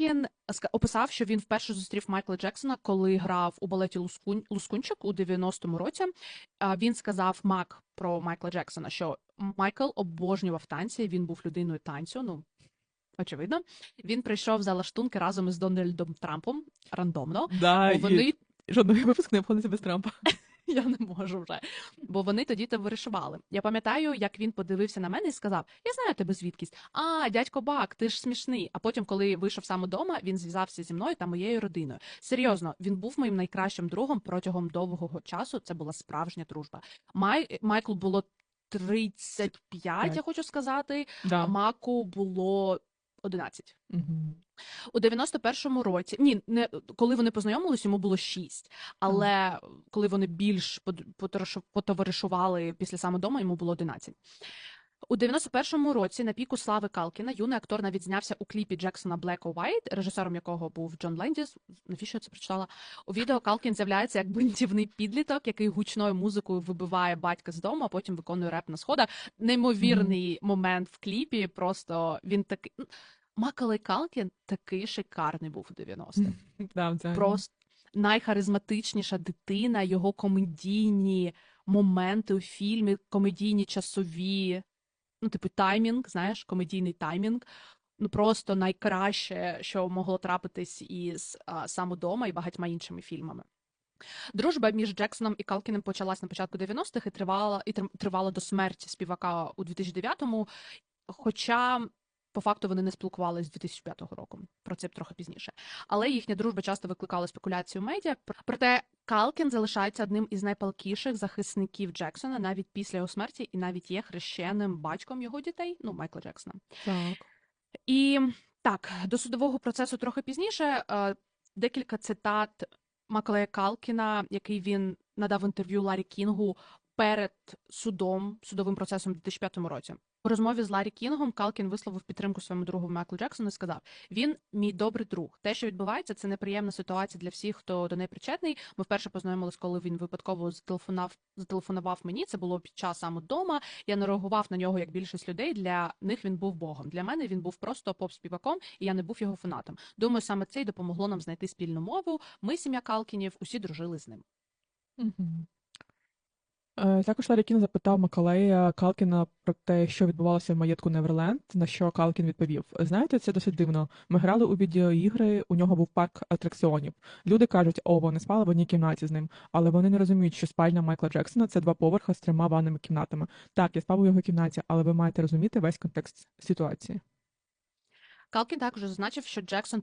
Калкін ска- описав, що він вперше зустрів Майкла Джексона, коли грав у балеті Лускун... Лускунчик у 90-му році. Він сказав Мак про Майкла Джексона, що Майкл обожнював танці. Він був людиною танцю. Ну очевидно, він прийшов за лаштунки разом із Дональдом Трампом рандомно. Да, вони жодний випуск не обходиться без Трампа. Я не можу вже. Бо вони тоді то вирішували. Я пам'ятаю, як він подивився на мене і сказав: Я знаю тебе звідкись. А, дядько Бак, ти ж смішний. А потім, коли вийшов сам удома, він зв'язався зі мною та моєю родиною. Серйозно, він був моїм найкращим другом протягом довгого часу. Це була справжня дружба. Май... Майклу було 35, я хочу сказати, Да. Маку було 11. Угу. У 91-му році, ні, не коли вони познайомились, йому було 6. Але коли вони більш потоваришували після саме дома, йому було 11. У 91-му році на піку слави Калкіна юний актор навіть знявся у кліпі Джексона Black or White, режисером якого був Джон Лендіс. Навіщо я це прочитала? У відео Калкін з'являється як бунтівний підліток, який гучною музикою вибиває батька з дому, а потім виконує реп на сходах. Неймовірний момент в кліпі. Просто він такий. ну, Макалей Калкін такий шикарний був у 90-х. Да. Просто найхаризматичніша дитина, його комедійні моменти у фільмі, комедійні часові, ну, типу, таймінг, знаєш, комедійний таймінг. Ну, просто найкраще, що могло трапитись із сам удома і багатьма іншими фільмами. Дружба між Джексоном і Калкіним почалась на початку 90-х і тривала, і тривала до смерті співака у 2009-му. Хоча, по факту, вони не спілкувалися з 2005 року. Про це трохи пізніше. Але їхня дружба часто викликала спекуляцію в медіа. Проте Калкін залишається одним із найпалкіших захисників Джексона навіть після його смерті, і навіть є хрещеним батьком його дітей, ну Майкла Джексона. Так. І так, до судового процесу трохи пізніше. е, Декілька цитат Макалея Калкіна, який він надав інтерв'ю Ларі Кінгу перед судом, судовим процесом у 2005 році. У розмові з Ларі Кінгом Калкін висловив підтримку своєму другу Майклу Джексону і сказав: він мій добрий друг. Те, що відбувається, це неприємна ситуація для всіх, хто до неї причетний. Ми вперше познайомились, коли він випадково зателефонував, зателефонував мені. Це було під час саме вдома. Я не реагував на нього як більшість людей. Для них він був богом. Для мене він був просто поп-співаком, і я не був його фанатом. Думаю, саме це й допомогло нам знайти спільну мову. Ми, сім'я Калкінів, усі дружили з ним. Мгм. Е, Також Ларі Кін запитав Макалея Калкіна про те, що відбувалося в маєтку Неверленд, на що Калкін відповів: Знаєте, це досить дивно. Ми грали у відеоігри, у нього був парк атракціонів. Люди кажуть, о, вони спали в одній кімнаті з ним, але вони не розуміють, що спальня Майкла Джексона це два поверхи з трьома ванними кімнатами. Так, я спав у його кімнаті, але ви маєте розуміти весь контекст ситуації. Калкін також зазначив, що Джексон